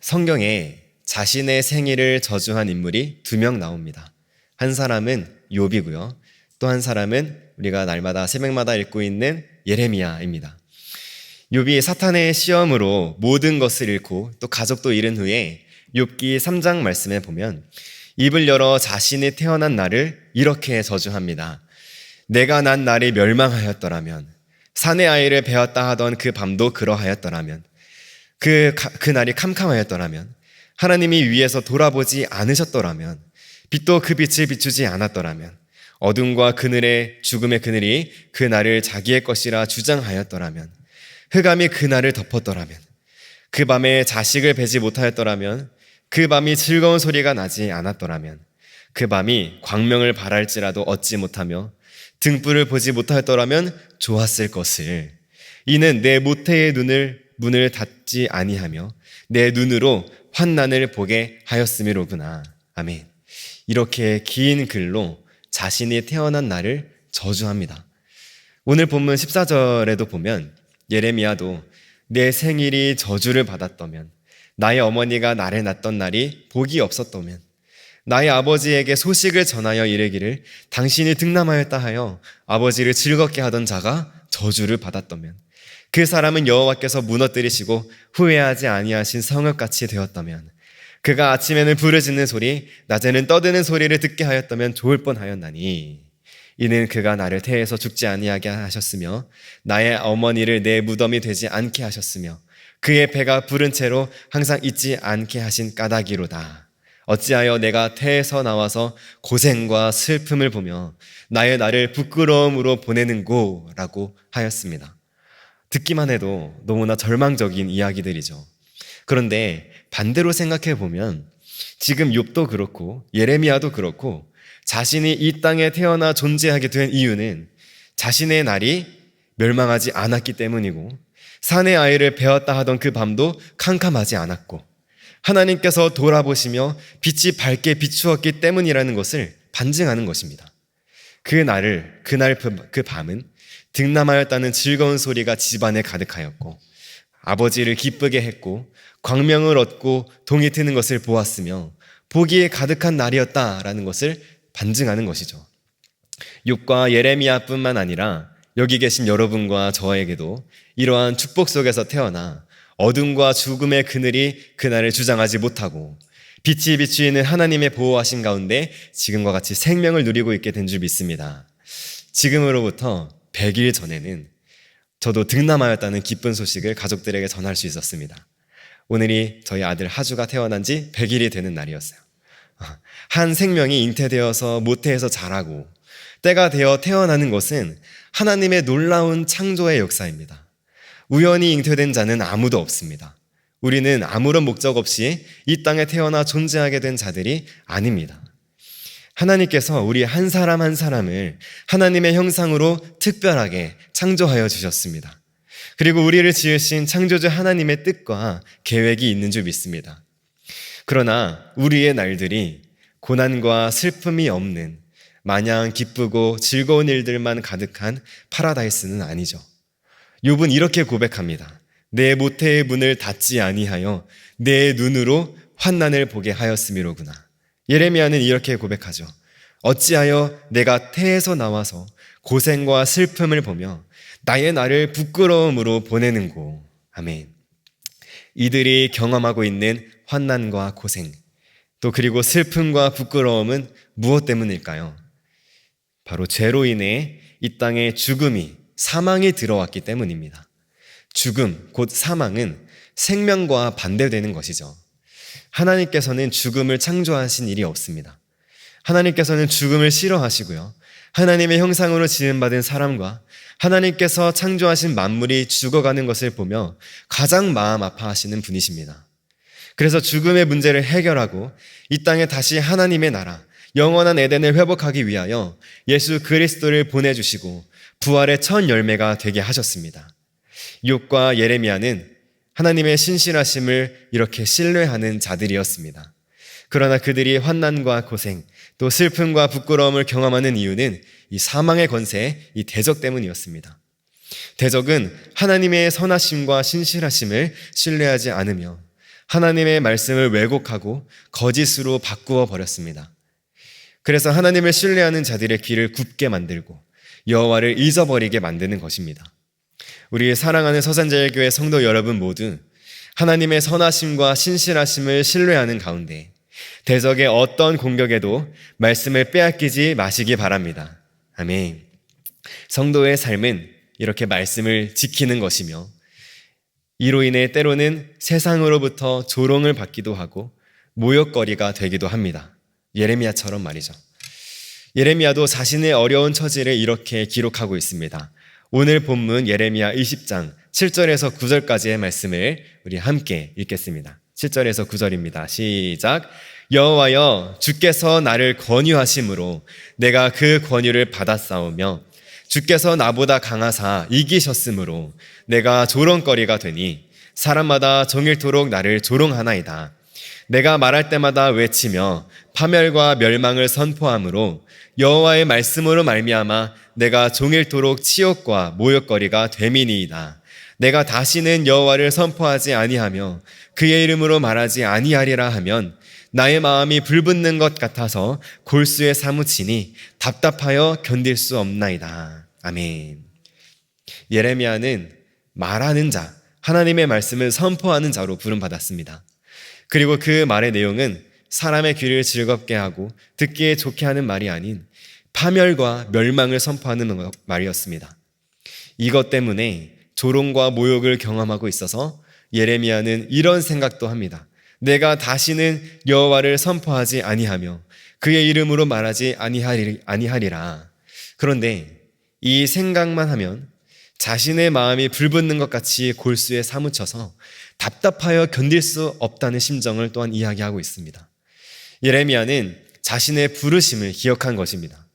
성경에 자신의 생일을 저주한 인물이 두 명 나옵니다. 한 사람은 욥이고요. 또 한 사람은 우리가 날마다 새벽마다 읽고 있는 예레미야입니다. 욥이 사탄의 시험으로 모든 것을 잃고 또 가족도 잃은 후에 욥기 3장 말씀에 보면 입을 열어 자신이 태어난 날을 이렇게 저주합니다. 내가 난 날이 멸망하였더라면 산의 아이를 베었다 하던 그 밤도 그러하였더라면 그, 그 날이 캄캄하였더라면 하나님이 위에서 돌아보지 않으셨더라면 빛도 그 빛을 비추지 않았더라면 어둠과 그늘의 죽음의 그늘이 그 날을 자기의 것이라 주장하였더라면 흑암이 그 날을 덮었더라면 그 밤에 자식을 베지 못하였더라면 그 밤이 즐거운 소리가 나지 않았더라면 그 밤이 광명을 발할지라도 얻지 못하며 등불을 보지 못하였더라면 좋았을 것을 이는 내 모태의 눈을 문을 닫지 아니하며 내 눈으로 환난을 보게 하였음이로구나. 아멘. 이렇게 긴 글로 자신이 태어난 날을 저주합니다. 오늘 본문 14절에도 보면 예레미야도 내 생일이 저주를 받았다면 나의 어머니가 나를 낳던 날이 복이 없었다면 나의 아버지에게 소식을 전하여 이르기를 당신이 등남하였다 하여 아버지를 즐겁게 하던 자가 저주를 받았다면 그 사람은 여호와께서 무너뜨리시고 후회하지 아니하신 성읍같이 되었다면 그가 아침에는 부르짖는 소리 낮에는 떠드는 소리를 듣게 하였다면 좋을 뻔하였나니 이는 그가 나를 태에서 죽지 아니하게 하셨으며 나의 어머니를 내 무덤이 되지 않게 하셨으며 그의 배가 부른 채로 항상 잊지 않게 하신 까닭이로다. 어찌하여 내가 태에서 나와서 고생과 슬픔을 보며 나의 나를 부끄러움으로 보내는고 라고 하였습니다. 듣기만 해도 너무나 절망적인 이야기들이죠. 그런데 반대로 생각해 보면 지금 욥도 그렇고 예레미야도 그렇고 자신이 이 땅에 태어나 존재하게 된 이유는 자신의 날이 멸망하지 않았기 때문이고 산의 아이를 베었다 하던 그 밤도 캄캄하지 않았고 하나님께서 돌아보시며 빛이 밝게 비추었기 때문이라는 것을 반증하는 것입니다. 그 날을 그날 그 밤은 등남하였다는 즐거운 소리가 집안에 가득하였고 아버지를 기쁘게 했고 광명을 얻고 동이 트는 것을 보았으며 보기에 가득한 날이었다라는 것을 반증하는 것이죠. 욥과 예레미야뿐만 아니라 여기 계신 여러분과 저에게도 이러한 축복 속에서 태어나 어둠과 죽음의 그늘이 그날을 주장하지 못하고 빛이 비추이는 하나님의 보호하신 가운데 지금과 같이 생명을 누리고 있게 된 줄 믿습니다. 지금으로부터 100일 전에는 저도 등남하였다는 기쁜 소식을 가족들에게 전할 수 있었습니다. 오늘이 저희 아들 하주가 태어난 지 100일이 되는 날이었어요. 한 생명이 잉태되어서 모태에서 자라고 때가 되어 태어나는 것은 하나님의 놀라운 창조의 역사입니다. 우연히 잉태된 자는 아무도 없습니다. 우리는 아무런 목적 없이 이 땅에 태어나 존재하게 된 자들이 아닙니다. 하나님께서 우리 한 사람 한 사람을 하나님의 형상으로 특별하게 창조하여 주셨습니다. 그리고 우리를 지으신 창조주 하나님의 뜻과 계획이 있는 줄 믿습니다. 그러나 우리의 날들이 고난과 슬픔이 없는 마냥 기쁘고 즐거운 일들만 가득한 파라다이스는 아니죠. 욥은 이렇게 고백합니다. 내 모태의 문을 닫지 아니하여 내 눈으로 환난을 보게 하였음이로구나. 예레미야는 이렇게 고백하죠. 어찌하여 내가 태에서 나와서 고생과 슬픔을 보며 나의 나를 부끄러움으로 보내는고. 아멘. 이들이 경험하고 있는 환난과 고생, 또 그리고 슬픔과 부끄러움은 무엇 때문일까요? 바로 죄로 인해 이 땅에 죽음이, 사망이 들어왔기 때문입니다. 죽음, 곧 사망은 생명과 반대되는 것이죠. 하나님께서는 죽음을 창조하신 일이 없습니다. 하나님께서는 죽음을 싫어하시고요. 하나님의 형상으로 지음받은 사람과 하나님께서 창조하신 만물이 죽어가는 것을 보며 가장 마음 아파하시는 분이십니다. 그래서 죽음의 문제를 해결하고 이 땅에 다시 하나님의 나라, 영원한 에덴을 회복하기 위하여 예수 그리스도를 보내주시고 부활의 첫 열매가 되게 하셨습니다. 욥과 예레미야는 하나님의 신실하심을 이렇게 신뢰하는 자들이었습니다. 그러나 그들이 환난과 고생, 또 슬픔과 부끄러움을 경험하는 이유는 이 사망의 권세, 이 대적 때문이었습니다. 대적은 하나님의 선하심과 신실하심을 신뢰하지 않으며 하나님의 말씀을 왜곡하고 거짓으로 바꾸어 버렸습니다. 그래서 하나님을 신뢰하는 자들의 길을 굽게 만들고 여호와를 잊어버리게 만드는 것입니다. 우리 사랑하는 서산자일교회 성도 여러분 모두 하나님의 선하심과 신실하심을 신뢰하는 가운데 대적의 어떤 공격에도 말씀을 빼앗기지 마시기 바랍니다. 아멘. 성도의 삶은 이렇게 말씀을 지키는 것이며 이로 인해 때로는 세상으로부터 조롱을 받기도 하고 모욕거리가 되기도 합니다. 예레미야처럼 말이죠. 예레미야도 자신의 어려운 처지를 이렇게 기록하고 있습니다. 오늘 본문 예레미야 20장 7절에서 9절까지의 말씀을 우리 함께 읽겠습니다. 7절에서 9절입니다. 시작. 여호와여 주께서 나를 권유하심으로 내가 그 권유를 받았사오며 주께서 나보다 강하사 이기셨으므로 내가 조롱거리가 되니 사람마다 종일토록 나를 조롱하나이다. 내가 말할 때마다 외치며 파멸과 멸망을 선포함으로 여호와의 말씀으로 말미암아 내가 종일토록 치욕과 모욕거리가 되미니이다. 내가 다시는 여호와를 선포하지 아니하며 그의 이름으로 말하지 아니하리라 하면 나의 마음이 불붙는 것 같아서 골수에 사무치니 답답하여 견딜 수 없나이다. 아멘. 예레미야는 말하는 자, 하나님의 말씀을 선포하는 자로 부름받았습니다. 그리고 그 말의 내용은 사람의 귀를 즐겁게 하고 듣기에 좋게 하는 말이 아닌 파멸과 멸망을 선포하는 말이었습니다. 이것 때문에 조롱과 모욕을 경험하고 있어서 예레미야는 이런 생각도 합니다. 내가 다시는 여호와를 선포하지 아니하며 그의 이름으로 말하지 아니하리, 아니하리라. 그런데 이 생각만 하면 자신의 마음이 불붙는 것 같이 골수에 사무쳐서 답답하여 견딜 수 없다는 심정을 또한 이야기하고 있습니다. 예레미야는 자신의 부르심을 기억한 것입니다.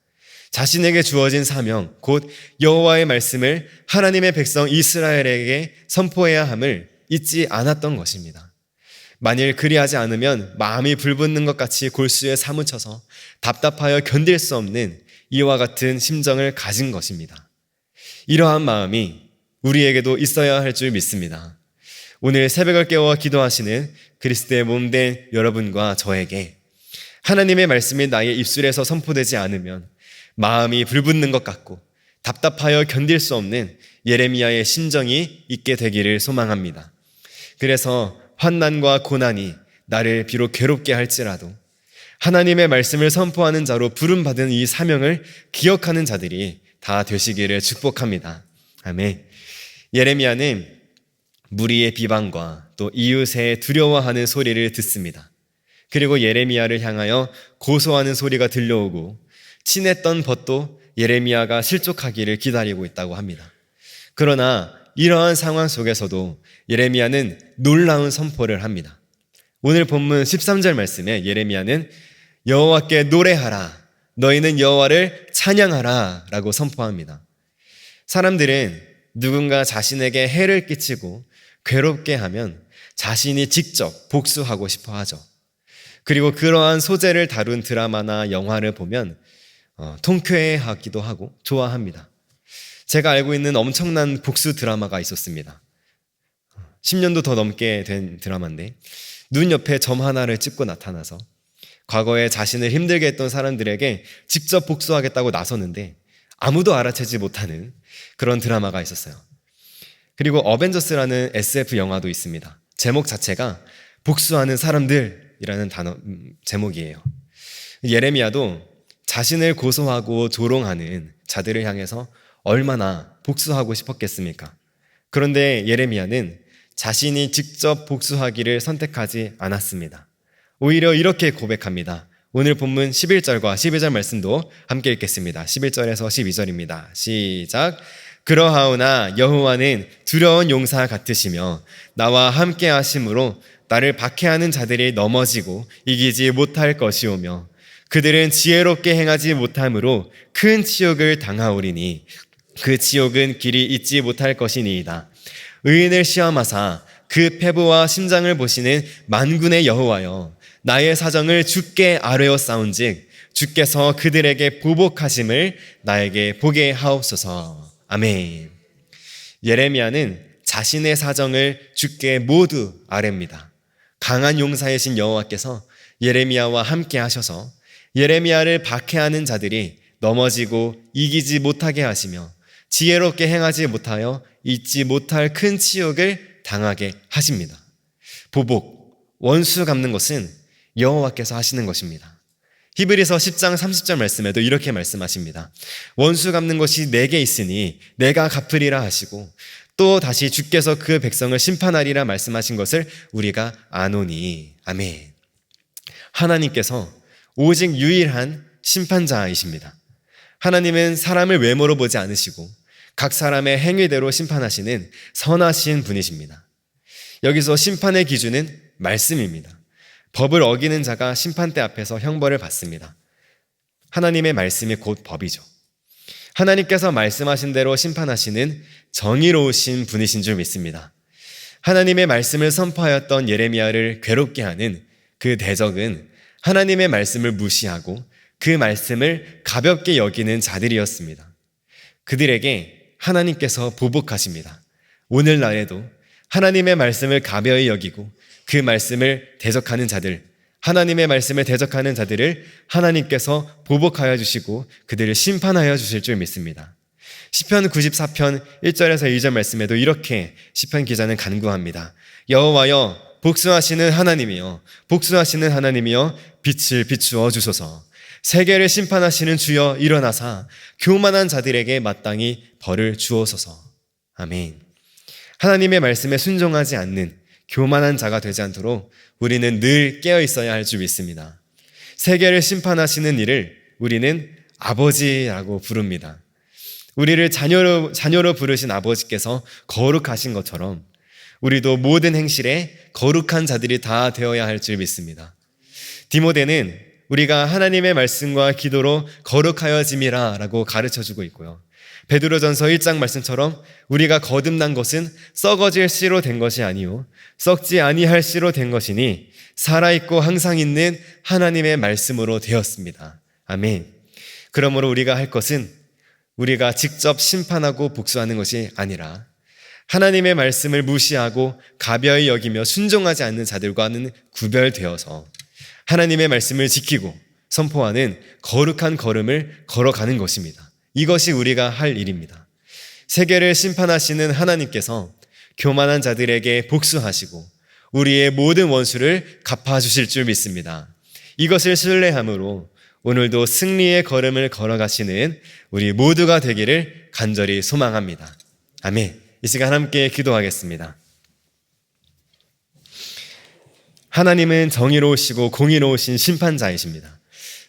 자신에게 주어진 사명, 곧 여호와의 말씀을 하나님의 백성 이스라엘에게 선포해야 함을 잊지 않았던 것입니다. 만일 그리하지 않으면 마음이 불붙는 것 같이 골수에 사무쳐서 답답하여 견딜 수 없는 이와 같은 심정을 가진 것입니다. 이러한 마음이 우리에게도 있어야 할 줄 믿습니다. 오늘 새벽을 깨워 기도하시는 그리스도의 몸 된 여러분과 저에게 하나님의 말씀이 나의 입술에서 선포되지 않으면 마음이 불붙는 것 같고 답답하여 견딜 수 없는 예레미야의 심정이 있게 되기를 소망합니다. 그래서 환난과 고난이 나를 비록 괴롭게 할지라도 하나님의 말씀을 선포하는 자로 부름받은 이 사명을 기억하는 자들이 다 되시기를 축복합니다. 아멘. 예레미야는 무리의 비방과 또 이웃의 두려워하는 소리를 듣습니다. 그리고 예레미야를 향하여 고소하는 소리가 들려오고 친했던 벗도 예레미야가 실족하기를 기다리고 있다고 합니다. 그러나 이러한 상황 속에서도 예레미야는 놀라운 선포를 합니다. 오늘 본문 13절 말씀에 예레미야는 여호와께 노래하라 너희는 여호와를 찬양하라라고 선포합니다. 사람들은 누군가 자신에게 해를 끼치고 괴롭게 하면 자신이 직접 복수하고 싶어 하죠. 그리고 그러한 소재를 다룬 드라마나 영화를 보면 어, 통쾌해하기도 하고 좋아합니다. 제가 알고 있는 엄청난 복수 드라마가 있었습니다. 10년도 더 넘게 된 드라마인데 눈 옆에 점 하나를 찍고 나타나서 과거에 자신을 힘들게 했던 사람들에게 직접 복수하겠다고 나섰는데 아무도 알아채지 못하는 그런 드라마가 있었어요. 그리고 어벤져스라는 SF 영화도 있습니다. 제목 자체가 복수하는 사람들이라는 단어 음, 제목이에요. 예레미야도 자신을 고소하고 조롱하는 자들을 향해서 얼마나 복수하고 싶었겠습니까? 그런데 예레미야는 자신이 직접 복수하기를 선택하지 않았습니다. 오히려 이렇게 고백합니다. 오늘 본문 11절과 12절 말씀도 함께 읽겠습니다. 11절에서 12절입니다. 시작. 그러하오나 여호와는 두려운 용사 같으시며 나와 함께 하심으로 나를 박해하는 자들이 넘어지고 이기지 못할 것이오며 그들은 지혜롭게 행하지 못함으로 큰 치욕을 당하오리니 그 치욕은 길이 잊지 못할 것이니이다. 의인을 시험하사 그 패부와 심장을 보시는 만군의 여호와여 나의 사정을 주께 아뢰어 싸운즉 주께서 그들에게 보복하심을 나에게 보게 하옵소서. 아멘. 예레미야는 자신의 사정을 주께 모두 아뢰입니다. 강한 용사이신 여호와께서 예레미야와 함께 하셔서 예레미야를 박해하는 자들이 넘어지고 이기지 못하게 하시며 지혜롭게 행하지 못하여 잊지 못할 큰 치욕을 당하게 하십니다. 보복, 원수 갚는 것은 여호와께서 하시는 것입니다. 히브리서 10장 30절 말씀에도 이렇게 말씀하십니다. 원수 갚는 것이 내게 있으니 내가 갚으리라 하시고 또 다시 주께서 그 백성을 심판하리라 말씀하신 것을 우리가 아노니. 아멘. 하나님께서 오직 유일한 심판자이십니다. 하나님은 사람을 외모로 보지 않으시고 각 사람의 행위대로 심판하시는 선하신 분이십니다. 여기서 심판의 기준은 말씀입니다. 법을 어기는 자가 심판대 앞에서 형벌을 받습니다. 하나님의 말씀이 곧 법이죠. 하나님께서 말씀하신 대로 심판하시는 정의로우신 분이신 줄 믿습니다. 하나님의 말씀을 선포하였던 예레미야를 괴롭게 하는 그 대적은 하나님의 말씀을 무시하고 그 말씀을 가볍게 여기는 자들이었습니다. 그들에게 하나님께서 보복하십니다. 오늘날에도 하나님의 말씀을 가벼이 여기고 그 말씀을 대적하는 자들, 하나님의 말씀을 대적하는 자들을 하나님께서 보복하여 주시고 그들을 심판하여 주실 줄 믿습니다. 시편 94편 1절에서 2절 말씀에도 이렇게 시편 기자는 간구합니다. 여호와여 복수하시는 하나님이여 복수하시는 하나님이여 빛을 비추어 주소서. 세계를 심판하시는 주여 일어나사 교만한 자들에게 마땅히 벌을 주옵소서. 아멘. 하나님의 말씀에 순종하지 않는 교만한 자가 되지 않도록 우리는 늘 깨어 있어야 할 줄 믿습니다. 세계를 심판하시는 이를 우리는 아버지라고 부릅니다. 우리를 자녀로, 자녀로 부르신 아버지께서 거룩하신 것처럼 우리도 모든 행실에 거룩한 자들이 다 되어야 할 줄 믿습니다. 디모데는 우리가 하나님의 말씀과 기도로 거룩하여짐이라 라고 가르쳐 주고 있고요. 베드로전서 1장 말씀처럼 우리가 거듭난 것은 썩어질 씨로 된 것이 아니요 썩지 아니할 씨로 된 것이니 살아 있고 항상 있는 하나님의 말씀으로 되었습니다. 아멘. 그러므로 우리가 할 것은 우리가 직접 심판하고 복수하는 것이 아니라 하나님의 말씀을 무시하고 가벼이 여기며 순종하지 않는 자들과는 구별되어서 하나님의 말씀을 지키고 선포하는 거룩한 걸음을 걸어가는 것입니다. 이것이 우리가 할 일입니다. 세계를 심판하시는 하나님께서 교만한 자들에게 복수하시고 우리의 모든 원수를 갚아주실 줄 믿습니다. 이것을 신뢰함으로 오늘도 승리의 걸음을 걸어가시는 우리 모두가 되기를 간절히 소망합니다. 아멘. 이 시간 함께 기도하겠습니다. 하나님은 정의로우시고 공의로우신 심판자이십니다.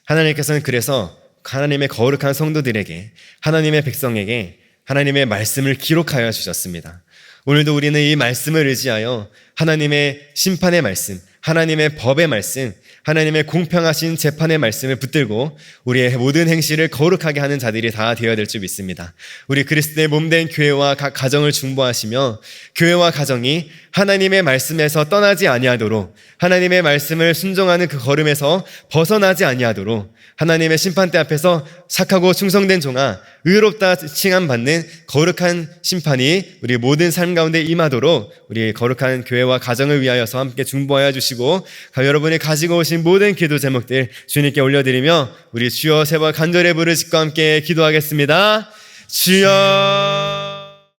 하나님께서는 그래서 하나님의 거룩한 성도들에게 하나님의 백성에게 하나님의 말씀을 기록하여 주셨습니다. 오늘도 우리는 이 말씀을 의지하여 하나님의 심판의 말씀, 하나님의 법의 말씀, 하나님의 공평하신 재판의 말씀을 붙들고 우리의 모든 행실을 거룩하게 하는 자들이 다 되어야 될 줄 믿습니다. 우리 그리스도의 몸된 교회와 각 가정을 중보하시며 교회와 가정이 하나님의 말씀에서 떠나지 아니하도록 하나님의 말씀을 순종하는 그 걸음에서 벗어나지 아니하도록 하나님의 심판대 앞에서 착하고 충성된 종아 의롭다 칭함 받는 거룩한 심판이 우리 모든 삶 가운데 임하도록 우리 거룩한 교회와 가정을 위하여서 함께 중보하여 주시고 여러분이 가지고 오신 모든 기도 제목들 주님께 올려드리며 우리 주여 세번 간절히 부르짖고 함께 기도하겠습니다. 주여